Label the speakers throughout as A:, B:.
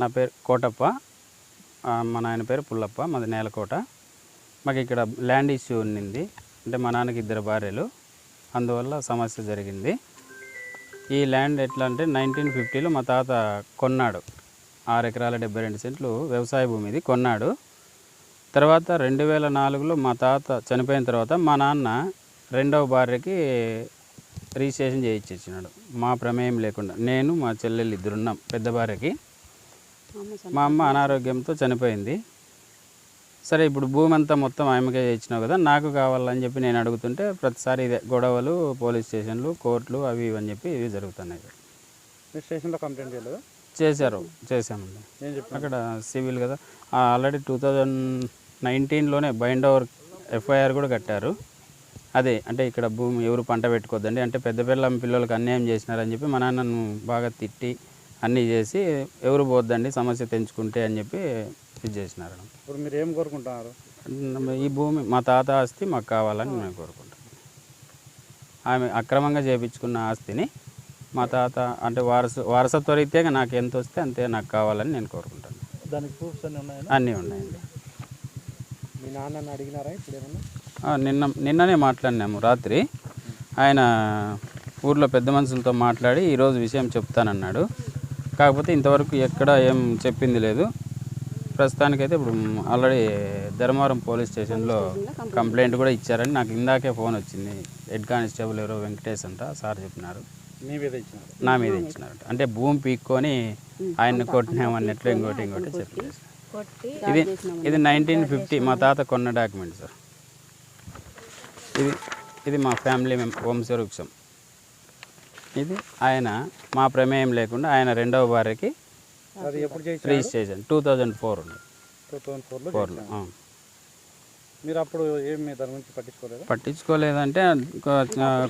A: నా పేరు కోటప్ప. మా నాయన పేరు పుల్లప్ప మాది నేలకోట. మాకు ఇక్కడ ల్యాండ్ ఇష్యూ ఉండింది అంటే మా నాన్నకి ఇద్దరు భార్యలు. అందువల్ల సమస్య జరిగింది. ఈ ల్యాండ్ ఎట్లా అంటే నైన్టీన్ ఫిఫ్టీలో మా తాత కొన్నాడు. ఆరు ఎకరాల డెబ్బై రెండు సెంట్లు వ్యవసాయ భూమి ఇది కొన్నాడు. తర్వాత రెండు వేల నాలుగులో మా తాత చనిపోయిన తర్వాత మా నాన్న రెండవ భార్యకి రిజిస్ట్రేషన్ చేయించేసినాడు. మా ప్రమేయం లేకుండా. నేను మా చెల్లెలు ఇద్దరున్నాం పెద్ద భార్యకి. మా అమ్మ అనారోగ్యంతో చనిపోయింది. సరే ఇప్పుడు భూమి అంతా మొత్తం ఆమెకే ఇచ్చినావు కదా నాకు కావాలని చెప్పి నేను అడుగుతుంటే ప్రతిసారి ఇదే గొడవలు పోలీస్ స్టేషన్లు కోర్టులు అవి ఇవి అని చెప్పి ఇవి జరుగుతున్నాయి.
B: మీరు స్టేషన్లో కంప్లైంట్ చేయలేదు?
A: చేశారు చేశామండి అక్కడ సివిల్ కదా ఆల్రెడీ టూ థౌజండ్ నైన్టీన్లోనే బైండ్ ఓవర్ ఎఫ్ఐఆర్ కూడా కట్టారు. అదే అంటే ఇక్కడ భూమి ఎవరు పంట పెట్టుకోవద్దండి అంటే పెద్ద పిల్ల పిల్లలకు అన్యాయం చేసినారని చెప్పి మా నాన్నను బాగా తిట్టి అన్నీ చేసి ఎవరు పోద్దండి సమస్య తెంచుకుంటే అని చెప్పి ఇది చేసినారు
B: ఇప్పుడు మీరు ఏం కోరుకుంటున్నారు?
A: ఈ భూమి మా తాత ఆస్తి మాకు కావాలని మేము కోరుకుంటాం ఆమె అక్రమంగా చేపించుకున్న ఆస్తిని మా తాత అంటే వారస వారసత్వ రీత్యాగా నాకు ఎంత వస్తే అంతే నాకు కావాలని నేను కోరుకుంటాను
C: దానికి ప్రూఫ్స్ అన్ని ఉన్నాయా?
A: అన్నీ ఉన్నాయండి.
B: మీ నాన్నని అడిగినారా ఇప్పుడు ఏమన్నా?
A: నిన్న నిన్ననే మాట్లాడినాము రాత్రి. ఆయన ఊర్లో పెద్ద మనుషులతో మాట్లాడి ఈరోజు విషయం చెప్తానన్నాడు. కాకపోతే ఇంతవరకు ఎక్కడ ఏం చెప్పింది లేదు. ప్రస్తుతానికైతే ఇప్పుడు ఆల్రెడీ ధర్మవరం పోలీస్ స్టేషన్లో కంప్లైంట్ కూడా ఇచ్చారని నాకు ఇందాకే ఫోన్ వచ్చింది. హెడ్ కానిస్టేబుల్ ఎవరో వెంకటేష్ అంట సార్ చెప్పినారు.
B: మీ మీద ఇచ్చినారు.
A: నా మీద ఇచ్చినారట. అంటే భూమి పీక్కొని ఆయన్ని కొట్టినామన్నట్లు ఇంకోటి ఇంకోటి చెప్పేసి ఇది ఇది నైన్టీన్ ఫిఫ్టీ మా తాత కొన్న డాక్యుమెంట్ సార్. ఇది ఇది మా ఫ్యామిలీ మెం వంశవృక్షం. ఇది ఆయన మా ప్రమేయం లేకుండా ఆయన రెండవ భార్యకి
B: అది ఎప్పుడు చేసి
A: రిజిస్ట్రేషన్ టూ థౌజండ్ ఫోర్ ఉంది.
B: టూ థౌసండ్ ఫోర్లో
A: ఫోర్లో
B: మీరు అప్పుడు దాని గురించి పట్టించుకోలేదా?
A: పట్టించుకోలేదంటే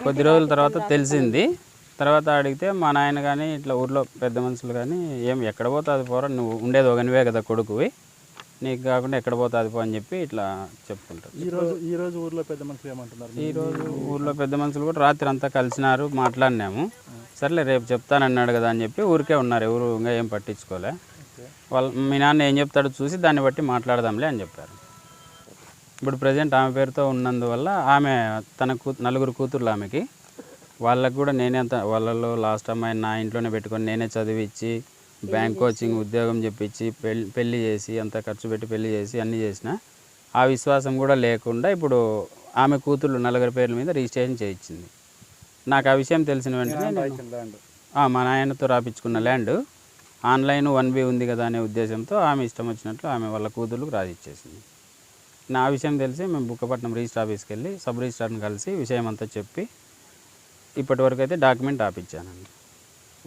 A: కొద్ది రోజుల తర్వాత తెలిసింది. తర్వాత అడిగితే మా నాయన కానీ ఇట్లా ఊర్లో పెద్ద మనుషులు కానీ ఏం ఎక్కడ పోతుంది పోరా? నువ్వు ఉండేది ఒకనివే కదా కొడుకువి. నీకు కాకుండా ఎక్కడ పోతుంది పో అని చెప్పి ఇట్లా చెప్పుకుంటారు.
C: ఈ రోజు ఈ రోజు ఊర్లో పెద్ద మనుషులు ఏమంటున్నారు?
A: ఈరోజు ఊర్లో పెద్ద మనుషులు కూడా రాత్రి అంతా కలిసినారు మాట్లాడినాము. సర్లే రేపు చెప్తానన్నాడు కదా అని చెప్పి ఊరికే ఉన్నారు ఎవరు ఇంకా ఏం పట్టించుకోలే. వాళ్ళ మీ నాన్న ఏం చెప్తాడో చూసి దాన్ని బట్టి మాట్లాడదాంలే అని చెప్పారు. ఇప్పుడు ప్రజెంట్ ఆమె పేరుతో ఉన్నందువల్ల ఆమె తన కూ నలుగురు కూతుర్లు ఆమెకి. వాళ్ళకు కూడా నేనే అంత వాళ్ళలో లాస్ట్ అమ్మాయి నా ఇంట్లోనే పెట్టుకొని నేనే చదివించి బ్యాంక్ కోచింగ్ ఉద్యోగం చెప్పించి పెళ్ళి పెళ్ళి చేసి అంత ఖర్చు పెట్టి పెళ్ళి చేసి అన్నీ చేసిన ఆ విశ్వాసం కూడా లేకుండా ఇప్పుడు ఆమె కూతుర్లు నలుగురి పేర్ల మీద రిజిస్ట్రేషన్ చేయించింది. నాకు ఆ విషయం తెలిసిన వెంటనే మా నాయనతో రాపించుకున్న ల్యాండ్ ఆన్లైన్ వన్ బి ఉంది కదా అనే ఉద్దేశంతో ఆమె ఇష్టం వచ్చినట్లు ఆమె వాళ్ళ కూతుర్లకు రాసిచ్చేసింది. నా విషయం తెలిసి మేము బుక్కపట్నం రిజిస్టర్ ఆఫీస్కి వెళ్ళి సబ్ రిజిస్ట్రార్ని కలిసి విషయం అంతా చెప్పి ఇప్పటివరకు అయితే డాక్యుమెంట్ ఆపించానండి